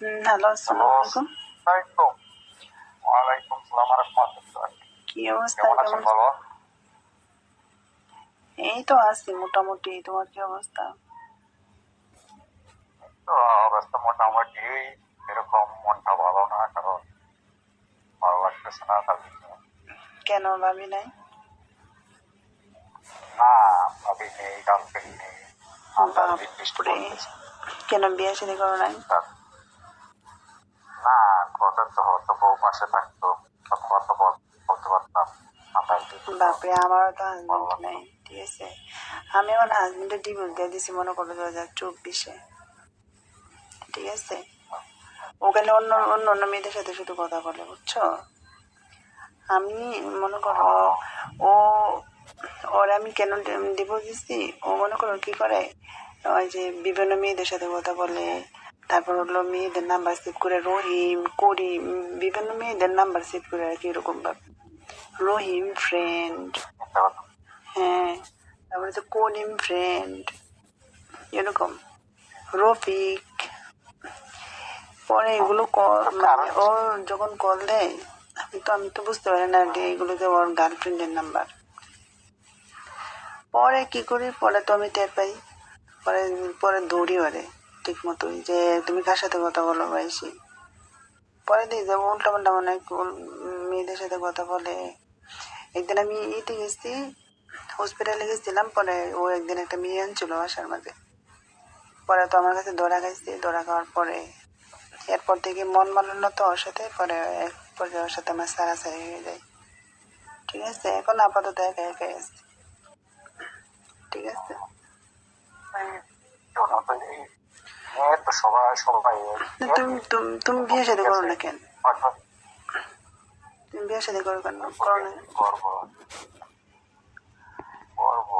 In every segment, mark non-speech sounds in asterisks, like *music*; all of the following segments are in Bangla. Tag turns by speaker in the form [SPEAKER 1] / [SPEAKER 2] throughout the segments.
[SPEAKER 1] হ্যালো আসসালামু আলাইকুম
[SPEAKER 2] আলাইকুম ওয়ালাইকুম রহমতুল্লাহ
[SPEAKER 1] কি অবস্থা?
[SPEAKER 2] কেমন
[SPEAKER 1] এই তো আছি মোটামুটি। তোমার কি অবস্থা?
[SPEAKER 2] অবস্থা মোটামুটি। এরকম মনটা ভালো না কারণ ভালো লাগতেছে না
[SPEAKER 1] কেন ভাবি নাই?
[SPEAKER 2] না ভাবি নেই গার্লফ্রেন্ড নেই।
[SPEAKER 1] কেন বিয়ে শাদী করো নাই?
[SPEAKER 2] কথা তো হতো বউ পাশে থাকতো বল- বলতে পারতাম
[SPEAKER 1] বাপরে আমারও তো হাজবেন্ড নাই ঠিক আছে। আমি আমার হাজবেন্ডের ডিভোর্স দিয়ে দিছি মনে করো দু হাজার চব্বিশে। ঠিক আছে? ওখানে অন্য অন্য অন্য মেয়েদের সাথে শুধু কথা বলে বুঝছ? আমি মনে করো ও ওর আমি কেন ডিভোর্স দিচ্ছি ও মনে করো কি করে? ওই যে বিভিন্ন মেয়েদের সাথে কথা বলে তারপর হলো মেয়েদের নাম্বার সেভ করে রহিম করিম বিভিন্ন মেয়েদের নাম্বার সেভ করে আর কি এরকম ভাবে রহিম ফ্রেন্ড হ্যাঁ তারপরে তো করিম ফ্রেন্ড এরকম রফিক পরে এগুলো মানে ও যখন কল দেয় আমি তো আমি তো বুঝতে পারি না যে এগুলো যে ওর গার্লফ্রেন্ডের নাম্বার পরে কি করি? পরে তো আমি টের পাই। পরে পরে দৌড়ি ওরে। ঠিক মতোই যে তুমি কার সাথে কথা বলো ভাইসি পরে দিই যে উল্টা পাল্টা অনেক মেয়েদের সাথে কথা বলে। একদিন আমি ইতে গেছি হসপিটালে গেছিলাম, পরে ও একদিন একটা মেয়ে আনছিল বাসার মাঝে। পরে তো আমার কাছে দৌড়া খাইছি দৌড়া খাওয়ার পরে। এরপর থেকে মন মানল তো ওর সাথে, পরে এক পর্যায়ে ওর সাথে আমার সারাসারি হয়ে যায়। ঠিক আছে, এখন আপাতত একা একাই আছে। ঠিক আছে? তুমি তুমি তুমি বিয়ে শাদী করো না কেন? তুমি বিয়ে শাদী করো কেন? করো না।
[SPEAKER 2] করব। করব।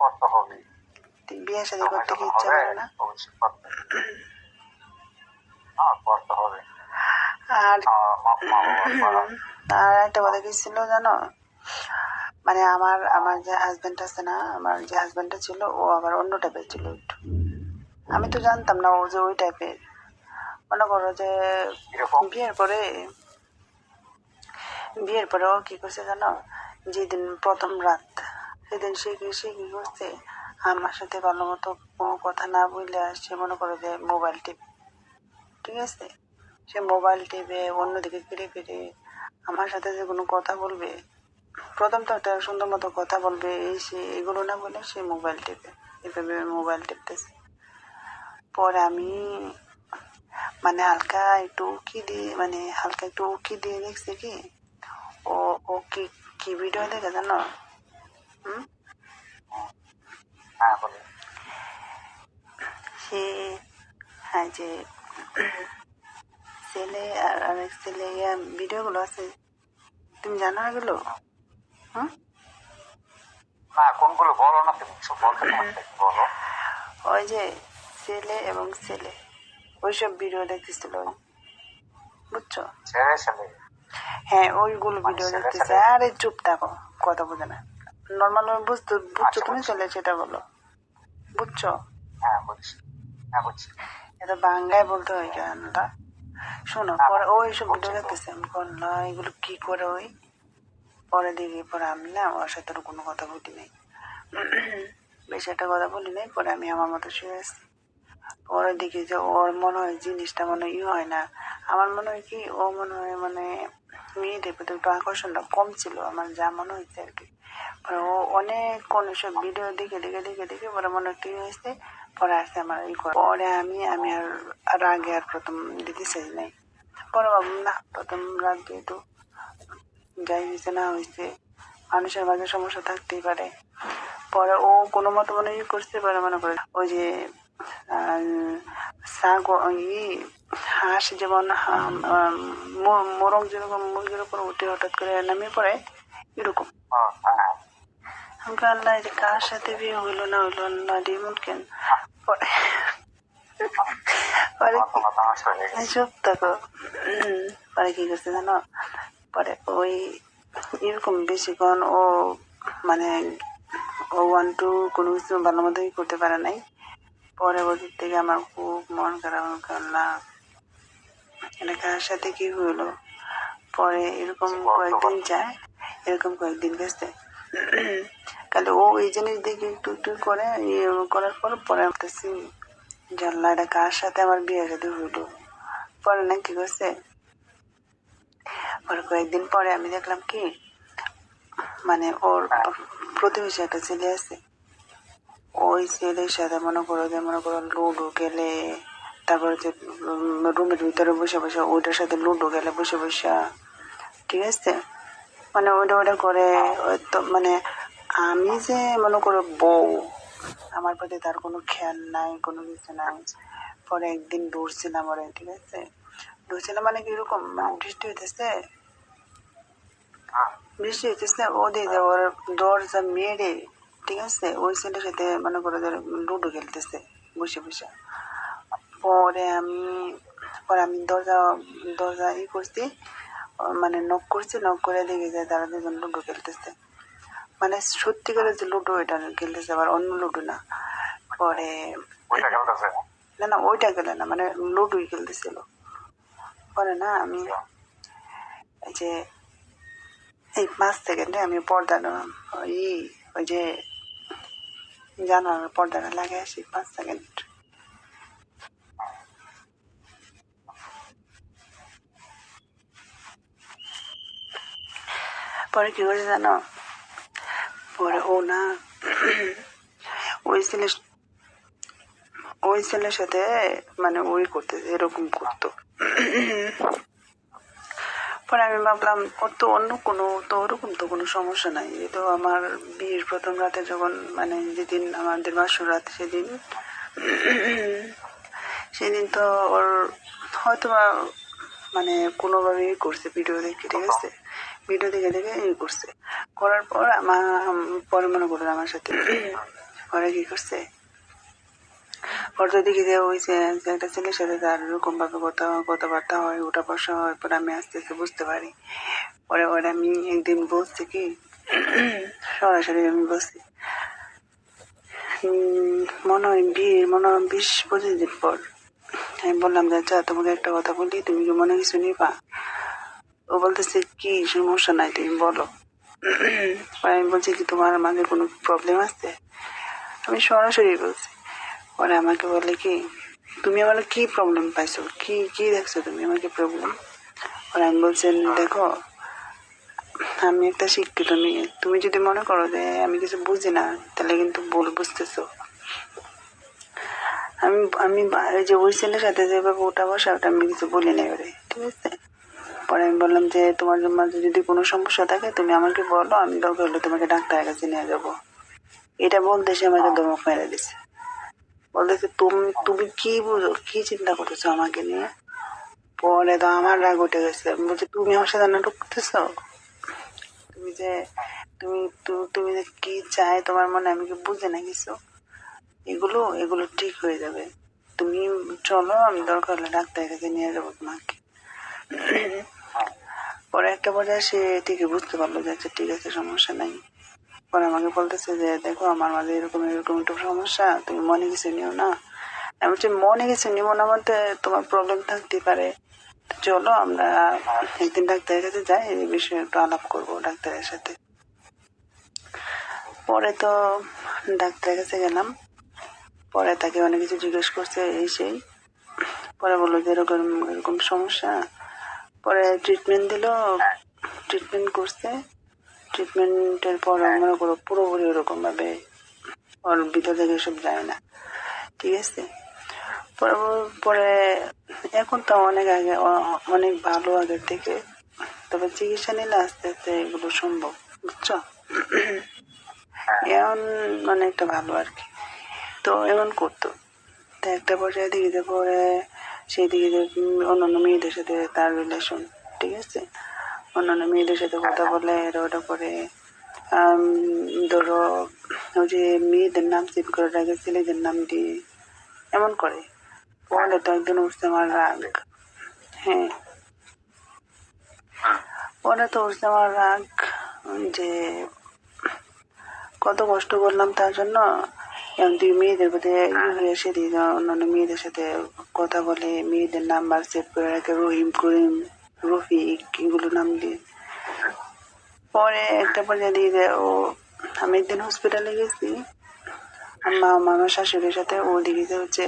[SPEAKER 2] করতে হবে।
[SPEAKER 1] তুমি বিয়ে শাদী করতে কি ইচ্ছা করে না?
[SPEAKER 2] হ্যাঁ হবে।
[SPEAKER 1] আর আর একটা কথা কি ছিল জানো? মানে আমার আমার যে হাজবেন্ড আছে না আমার যে হাজবেন্ডটা ছিল ও আবার অন্য টাইপের ছিল একটু। আমি তো জানতাম না ও যে ওই টাইপের মনে করো যে বিয়ের পরে বিয়ের পরে ও কি করছে জানো? যেদিন প্রথম রাত সেদিন সে কি সে কি করছে? আমার সাথে ভালো মতো কোনো কথা না বললে সে মনে করো যে মোবাইল টিপ। ঠিক আছে? সে মোবাইল টিপে অন্যদিকে ফিরে ফিরে আমার সাথে যে কোনো কথা বলবে প্রথম তো একটা সুন্দর মতো কথা বলবে এই সে এগুলো না বলে সে মোবাইল টিপে। এভাবে মোবাইল টিপতেছে। পরে আমি মানে হালকা একটু উকি দিয়ে মানে হালকা একটু উকি দিয়ে দেখছি কি? ও ও কি কি ভিডিও দেখে জানো? হুম?
[SPEAKER 2] হ্যাঁ
[SPEAKER 1] সে হ্যাঁ যে ছেলে আর আরেক ছেলে ভিডিওগুলো আছে। তুমি জানো এগুলো? হুম?
[SPEAKER 2] না কোনগুলো বলো না তুমি বলো।
[SPEAKER 1] ওই যে ছেলে এবং ছেলে। ওইসব ভিডিও দেখতেছিল। বুঝছ?
[SPEAKER 2] ছেলে
[SPEAKER 1] হ্যাঁ ওইগুলো ভিডিও
[SPEAKER 2] ছেলে
[SPEAKER 1] দেখতেছে। আরে চুপ থাকো কথা বোঝে না। নর্মাল বুঝতো বুঝছ
[SPEAKER 2] আচ্ছা,
[SPEAKER 1] তুমি চলে সেটা বলো। বুঝছ?
[SPEAKER 2] হ্যাঁ হ্যাঁ
[SPEAKER 1] এটা বাংলায় বলতে হয় কেনটা শোনো পরে ও এইসব ভিডিও। দেখতেছে। আমি বললাম এগুলো কি করে ওই? পরে দেখি পরে আমি না ওর সাথে কোনো কথা বলি নাই। *clears throat* বেশি একটা কথা বলি নাই পরে আমি আমার মতো শুয়ে আসছি পরে দেখি যে ওর মনে হয় জিনিসটা মনে হয় ই হয় না। আমার মনে হয় কি, ও মনে হয় মানে মেয়েদের প্রতি একটু আকর্ষণটা কম ছিল, আমার যা মনে হয়েছে আর কি পরে ও অনেক কোন সব ভিডিও দেখে দেখে দেখে দেখে পরে মনে হয় কি হয়েছে, পরে আসছে আমার ই করে। পরে আমি আমি আর আগে আর প্রথম দিতে চাই নাই। পরে ভাবলাম, না, প্রথম রাত যেহেতু যাই হয়েছে, না হয়েছে, মানুষের মাঝে সমস্যা থাকতেই পারে। পরে ও কোনো মতো মনে করতে পারে, মনে করে। ওই যে ছাগল ই হাঁস যেমন মোরগ যেরকম মুরগির উপর উঠে হঠাৎ করে নামিয়ে পড়ে এরকম
[SPEAKER 2] হ্যাঁ
[SPEAKER 1] আল্লাহ এটা কার সাথে বিয়ে হইল না হইল আল্লাহ ডিমন কেন পরে
[SPEAKER 2] হয়ে
[SPEAKER 1] চুপ থাকো পরে কি করছে জানো পরে ওই এরকম বেশিক্ষণ ও মানে ও ওয়ান টু কোনো কিছু ভালো মতোই করতে পারে নাই পরে ওদিক থেকে আমার খুব মন খারাপ করলাম এটা কার সাথে কি হলো? পরে এরকম কয়েকদিন যায় এরকম কয়েকদিন গেছে। তাহলে ও এই জিনিস দেখে একটু একটু করে ইয়ে করার পর পরে ভাবতেছি জানলা এটা কার সাথে আমার বিয়ে সাথে হইল পরে না কি করছে? পরে কয়েকদিন পরে আমি দেখলাম কি মানে ওর প্রতিবেশী একটা ছেলে আছে। ওই ছেলের সাথে মনে করো যে মনে করো লুডো খেলে তারপরে যে রুমের ভিতরে বসে বসে ওইটার সাথে লুডো খেলে বসে বসে। ঠিক আছে? মানে ওইটা ওইটা করে তো মানে আমি যে মনে করো বউ আমার প্রতি তার কোনো খেয়াল নাই কোনো কিছু নাই। পরে একদিন দৌড়ছিলাম ওরে ঠিক আছে? দৌড়ছিলাম মানে কীরকম মানে বৃষ্টি হইতেছে?
[SPEAKER 2] হ্যাঁ।
[SPEAKER 1] বৃষ্টি হইতেছে ও দিয়ে ওর দরজা মেরে ঠিক আছে ওই ছেলের সাথে মনে করো যে লুডো খেলতেছে বসে বসে। পরে আমি পরে আমি দরজা দরজা ই করছি মানে নক করছি নক করে দেখে যায় তারা দুজন লুডো খেলতেছে। মানে সত্যিকারের যে লুডো এটা খেলতেছে আবার অন্য লুডো না। পরে না না ওইটা খেলে না মানে লুডোই খেলতেছিল। পরে না আমি এই যে এই পাঁচ সেকেন্ডে আমি পর্দাটা ওই ওই যে জানার পর্দাটা লাগে আসি, পাঁচ সেকেন্ড পরে কি করেছে জানো? পরে ও না, ওই ছেলে ওই ছেলের সাথে মানে ওই করতেছে, এরকম করতো। পরে আমি ভাবলাম, ওর তো অন্য কোনো, তো ওরকম তো কোনো সমস্যা নাই। তো আমার বিয়ের প্রথম রাতে যখন মানে যেদিন, আমাদের বাসর রাত সেদিন সেদিন তো ওর হয়তো মানে কোনোভাবে ই করছে, ভিডিও দেখে, ঠিক আছে? ভিডিও দেখে দেখে ই করছে। করার পর আমার, পরে মনে করল আমার সাথে *clears throat* পরে কি করছে? পরে তো দেখি যে ওই যে একটা ছেলের সাথে তার এরকম ভাবে কথা, কথাবার্তা হয় ওটা বসা হয়, পরে আমি আস্তে আস্তে বুঝতে পারি। পরে পরে আমি একদিন বলছি কি, সরাসরি আমি বলছি মনে হয় বিয়ের মনে হয় বিশ পঁচিশ দিন পর। আমি বললাম যে আচ্ছা তোমাকে একটা কথা বলি, তুমি কি মনে কিছু নিবা? ও বলতেছে, কি সমস্যা নাই, তুমি বলো। আমি বলছি কি, তোমার মাঝে কোনো প্রবলেম আছে? আমি সরাসরি বলছি। পরে আমাকে বলে কি, তুমি আমার কি প্রবলেম পাইছো? কি কি দেখছ তুমি? আমাকে প্রবলেম পরে আমি বলছেন দেখো, আমি একটা শিক্ষিত মেয়ে। তুমি যদি মনে করো যে আমি কিছু বুঝি না, তাহলে কিন্তু ভুল বুঝতেছো। আমি আমি ওই যে ওই ছেলের সাথে যেভাবে ওটা বসা, ওটা আমি কিছু বলি নাই ওরে, ঠিক আছে? পরে আমি বললাম যে, তোমার মাঝে যদি কোনো সমস্যা থাকে, তুমি আমাকে বলো, আমি দরকার হলে তোমাকে ডাক্তারের কাছে নিয়ে যাব। এটা বলতে সে আমাকে ধমক মেরে দিছে। বলতেছে, তুমি তুমি কি বুঝো, কি চিন্তা করতেছো আমাকে নিয়ে? পরে তো আমার রাগ উঠে গেছে। বলছি, তুমি আমার সাথে নাটক করতেছো? তুমি যে, তুমি তুমি যে কি চাই তোমার মনে আমি কি বুঝে না কিছু? এগুলো এগুলো ঠিক হয়ে যাবে। তুমি চলো, আমি দরকার হলে ডাক্তারের কাছে নিয়ে যাব তোমাকে। পরে একটা পর্যায়ে সে ঠিকই বুঝতে পারল যে আচ্ছা ঠিক আছে, সমস্যা নাই। পরে আমাকে বলতেছে যে, দেখো, আমার মাঝে এরকম এরকম একটু সমস্যা, তুমি মনে কিছু নিও না। আমি বলছি, মনে কিছু নিব না বলতে তোমার প্রবলেম থাকতে পারে। চলো, আমরা একদিন ডাক্তারের কাছে যাই, এই বিষয়ে একটু আলাপ করব ডাক্তারের সাথে। পরে তো ডাক্তারের কাছে গেলাম। পরে তাকে অনেক কিছু জিজ্ঞেস করছে, এই সেই। পরে বলল যে, এরকম এরকম সমস্যা। পরে ট্রিটমেন্ট দিল ট্রিটমেন্ট করছে। ট্রিটমেন্টের পর মনে করো পুরোপুরি ওরকম ভাবে ওর ভিতর থেকে সব যায় না। ঠিক আছে? পরে এখন তো অনেক আগে অনেক ভালো আগের থেকে। তবে চিকিৎসা নিলে আস্তে আস্তে এগুলো সম্ভব, বুঝছ? এখন অনেকটা ভালো আর কি। তো এমন করতো। তো একটা পর্যায়ে দেখি যে পরে সেই দিকে অন্যান্য মেয়েদের সাথে তার রিলেশন ঠিক আছে? অন্যান্য মেয়েদের সাথে কথা বলে এরা ওটা করে। ধরো ওই যে মেয়েদের নাম সেভ করে রাখে ছেলেদের নাম দিয়ে এমন করে। পরে তো একদিন উঠছে আমার রাগ। হ্যাঁ। পরে তো উঠছে আমার রাগ যে কত কষ্ট করলাম তার জন্য। এখন তুই মেয়েদের প্রতি হয়ে। সেদিন অন্যান্য মেয়েদের সাথে কথা বলে মেয়েদের নাম্বার সেভ করে রাখে রহিম করিম। রফিক এগুলো নাম দিয়ে। পরে একটা পর্যায়ে দিয়ে দেয় ও আমি একদিন হসপিটালে গেছি। মা আমার শাশুড়ির সাথে ও দিকে হচ্ছে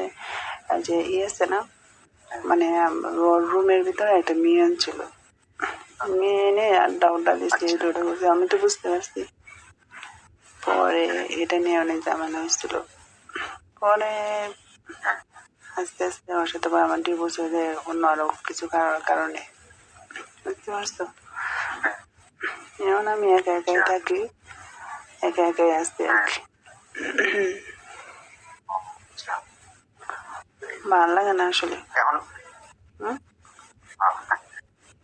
[SPEAKER 1] যে ইয়ে আছে না মানে রুমের ভিতরে একটা মেয়ে ছিল। মেয়ে এনে উড্ডা দিচ্ছে এটা ওটা করছে আমি তো বুঝতে পারছি। পরে এটা নিয়ে অনেক ঝামেলা হয়েছিল। পরে আস্তে আস্তে ওর সাথে আমার ডিভোর্স হয়ে যায় অন্য আরও কিছু কারণে। বুঝতে পারছ এখন আমি একা একাই থাকি একা একাই আসতে আর কি ভালো লাগে না আসলে?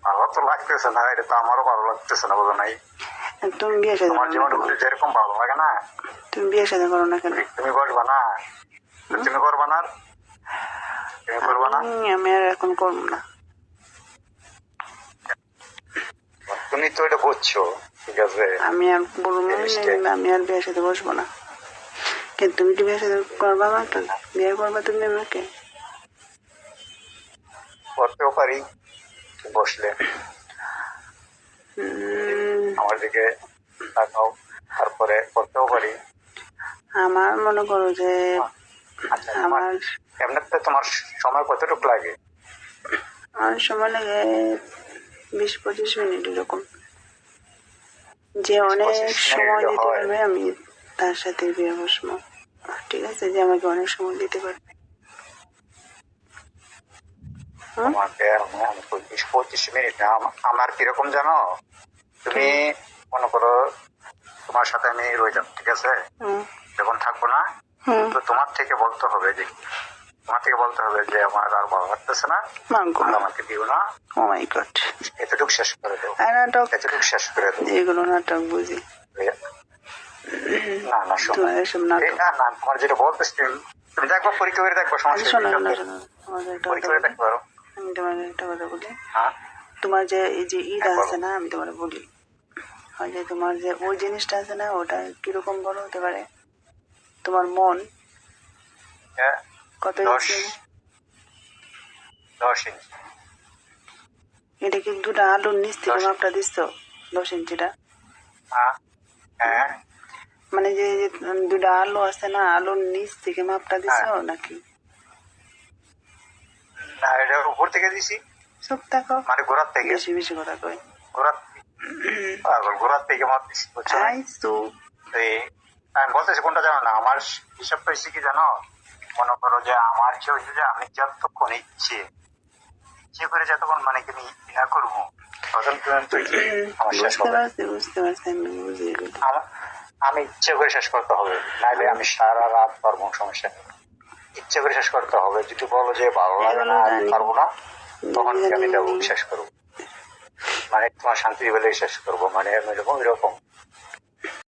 [SPEAKER 2] ভালো তো লাগতেছে না এটা তো আমারও ভালো লাগতেছে না বোঝো নাই
[SPEAKER 1] তুমি বিয়ে সাথে
[SPEAKER 2] তোমার জীবনে যেরকম ভালো লাগে না
[SPEAKER 1] তুমি বিয়ে সাথে করো না কেন
[SPEAKER 2] তুমি করবা না তুমি করবা না তুমি করবা না
[SPEAKER 1] আমি আর এখন করব না
[SPEAKER 2] তুমি তো এটা করছ ঠিক আছে?
[SPEAKER 1] আমি আর বলব. আমি আর বিয়ের সাথে বসবো না। কিন্তু তুমি কি বিয়ের সাথে করবা আমাকে? বিয়ে করবা তুমি আমাকে?
[SPEAKER 2] করতেও পারি বসলে। আমার দিকে তাকাও তারপরে করতেও পারি।
[SPEAKER 1] আমার মনে করো যে
[SPEAKER 2] আচ্ছা
[SPEAKER 1] আমার
[SPEAKER 2] এমনিতে তোমার সময় কতটুকু লাগে?
[SPEAKER 1] আমার সময় লাগে বিশ পঁচিশ মিনিট এরকম। যে অনেক সময় দিতে পারবে আমি তার সাথে বিয়ে বসবো। ঠিক আছে যে আমাকে অনেক সময় দিতে পারবে?
[SPEAKER 2] তোমাকে আমি পঁচিশ মিনিট না আমার কীরকম জানো? তুমি মনে করো তোমার সাথে আমি রইলাম ঠিক আছে? যখন থাকব না তো তোমার থেকে বলতে হবে যে তোমার থেকে বলতে হবে যে আমার আর ভালো লাগতেছে না। আমাকে দিও না।
[SPEAKER 1] ও মাই গড
[SPEAKER 2] এতটুকু শেষ করে দেবো।
[SPEAKER 1] নাটক।
[SPEAKER 2] এতটুকু শেষ করে দেবো।
[SPEAKER 1] এগুলো নাটক বুঝি।
[SPEAKER 2] না না শোনো। না না তোমার যেটা বলতেছি তুমি- দেখব পরীক্ষা করে দেখব সমস্যা পরীক্ষা করে। দেখতে
[SPEAKER 1] আমি তোমাকে একটা কথা বলি।
[SPEAKER 2] হ্যাঁ?
[SPEAKER 1] তোমার যে এই যে ঈদ
[SPEAKER 2] হ্যাঁ,
[SPEAKER 1] আছে না আমি তোমার বলি। ওই যে তোমার যে ওই জিনিসটা আছে না ওটা কীরকম বড় হতে পারে? তোমার মন
[SPEAKER 2] হ্যাঁ,
[SPEAKER 1] কত ইঞ্চি
[SPEAKER 2] দশ ইঞ্চি।
[SPEAKER 1] এটা কি দুটা আলুর নিচ থেকে। মাপটা দিচ্ছ দশ ইঞ্চিটা?
[SPEAKER 2] হ্যাঁ।
[SPEAKER 1] মানে যে দুটা আলু আছে না আলুর নিচ থেকে মাপটা দিচ্ছ
[SPEAKER 2] হ্যাঁ।
[SPEAKER 1] নাকি?
[SPEAKER 2] না এটা উপর থেকে দিছি।
[SPEAKER 1] সব থাকো
[SPEAKER 2] মানে গোড়ার থেকে।
[SPEAKER 1] বেশি বেশি কথা কই।
[SPEAKER 2] গোড়ার পাগল, *clears throat* গোড়ার থেকে মাপ দিছি বুঝছ? না? তো। আমি বলতেছি কোনটা জানো না? আমার হিসাবটা হচ্ছে কি জানো? মনে করো যে আমার যে হচ্ছে আমি যতক্ষণ ইচ্ছে ইচ্ছে করে যতক্ষণ মানে কি আমি ইনা করব
[SPEAKER 1] আমি
[SPEAKER 2] ইচ্ছে করে শেষ করতে হবে। নাহলে আমি সারা রাত পারব সমস্যা নেই। ইচ্ছে করে শেষ করতে হবে। যদি বলো যে ভালো লাগে না আমি পারব না তখন আমি। দেবো শেষ করব। মানে তোমার শান্তি বলে শেষ করব। মানে আমি এরকম এরকম।